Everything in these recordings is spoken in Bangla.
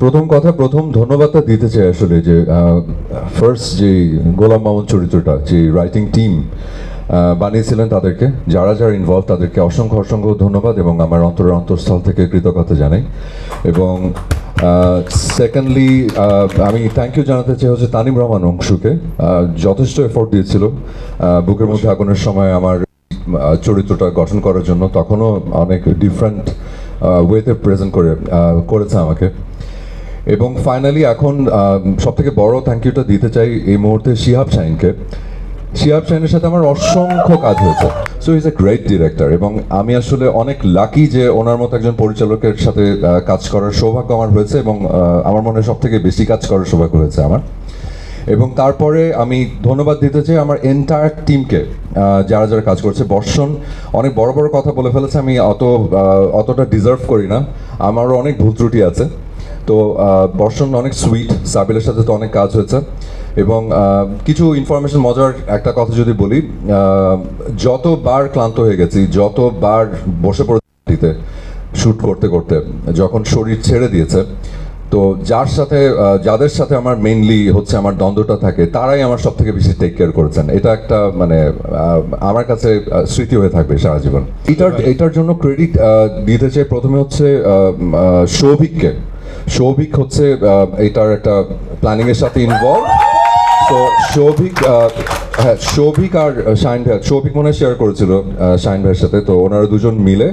প্রথম কথা, প্রথম ধন্যবাদটা দিতে চাই আসলে যে ফার্স্ট যে গোলাম মামুন চরিত্রটা, যে রাইটিং টিম বানিয়েছিলেন তাদেরকে, যারা যারা ইনভলভ তাদেরকে অসংখ্য অসংখ্য ধন্যবাদ এবং আমার অন্তরের অন্তঃস্থল থেকে কৃতজ্ঞতা জানাই। এবং সেকেন্ডলি আমি থ্যাংক ইউ জানাতে চাই হচ্ছে তানিম রহমান অংশুকে। যথেষ্ট এফোর্ট দিয়েছিল। বুকের মধ্যে আগুনের সময় আমার চরিত্রটা গঠন করার জন্য। তখনও অনেক ডিফারেন্ট ওয়েতে প্রেজেন্ট করে করেছে আমাকে। এবং ফাইনালি এখন সব থেকে বড় থ্যাংক ইউটা দিতে চাই এই মুহূর্তে শিহাব শাহিনকে। শিহাব শাহিনের সাথে আমার অসংখ্য কাজ হয়েছে। So is a great director এবং আমি আসলে অনেক লাকি যে ওনার মতো একজন পরিচালকের সাথে কাজ করার সৌভাগ্য আমার হয়েছে এবং আমার মনে হয় সব থেকে বেশি কাজ করার সৌভাগ্য হয়েছে আমার। এবং তারপরে আমি ধন্যবাদ দিতে চাই আমার এন্টায়ার টিমকে যারা যারা কাজ করছে। বর্ষণ অনেক বড় বড় কথা বলে ফেলেছে, আমি অত অতটা ডিজার্ভ করি না। আমারও অনেক ভুল ত্রুটি আছে। তো বর্ষণ অনেক সুইট সাবিলের সাথে তো অনেক কাজ হয়েছে। এবং কিছু ইনফরমেশন মজার একটা কথা যদি বলি যতবার ক্লান্ত হয়ে গেছি, যতবার বসে পড়ে শ্যুট করতে করতে, যখন শরীর ছেড়ে দিয়েছে, তো যার সাথে যাদের সাথে আমার মেইনলি হচ্ছে আমার দ্বন্দ্বটা থাকে, তারাই আমার সব থেকে বেশি টেক কেয়ার করেছেন। এটা একটা মানে আমার কাছে স্মৃতি হয়ে থাকবে সারা জীবন। এটার এটার জন্য ক্রেডিট দিতে চাই প্রথমে হচ্ছে সৌভিককে। সৌভিক হচ্ছে এটার একটা প্ল্যানিং এর সাথে ইনভলভ তো সৌভিক হ্যাঁ সৌভিক আর শাইন ভাই সৌভিক মনে শেয়ার করেছিল শাইন ভাইয়ের সাথে। তো ওনারা দুজন মিলে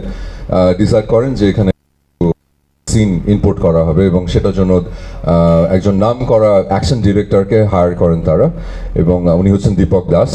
ডিসাইড করেন যে এখানে সিন ইনপুট করা হবে এবং সেটার জন্য একজন নাম করা অ্যাকশন ডিরেক্টরকে হায়ার করেন তারা। এবং উনি হচ্ছেন দীপক দাস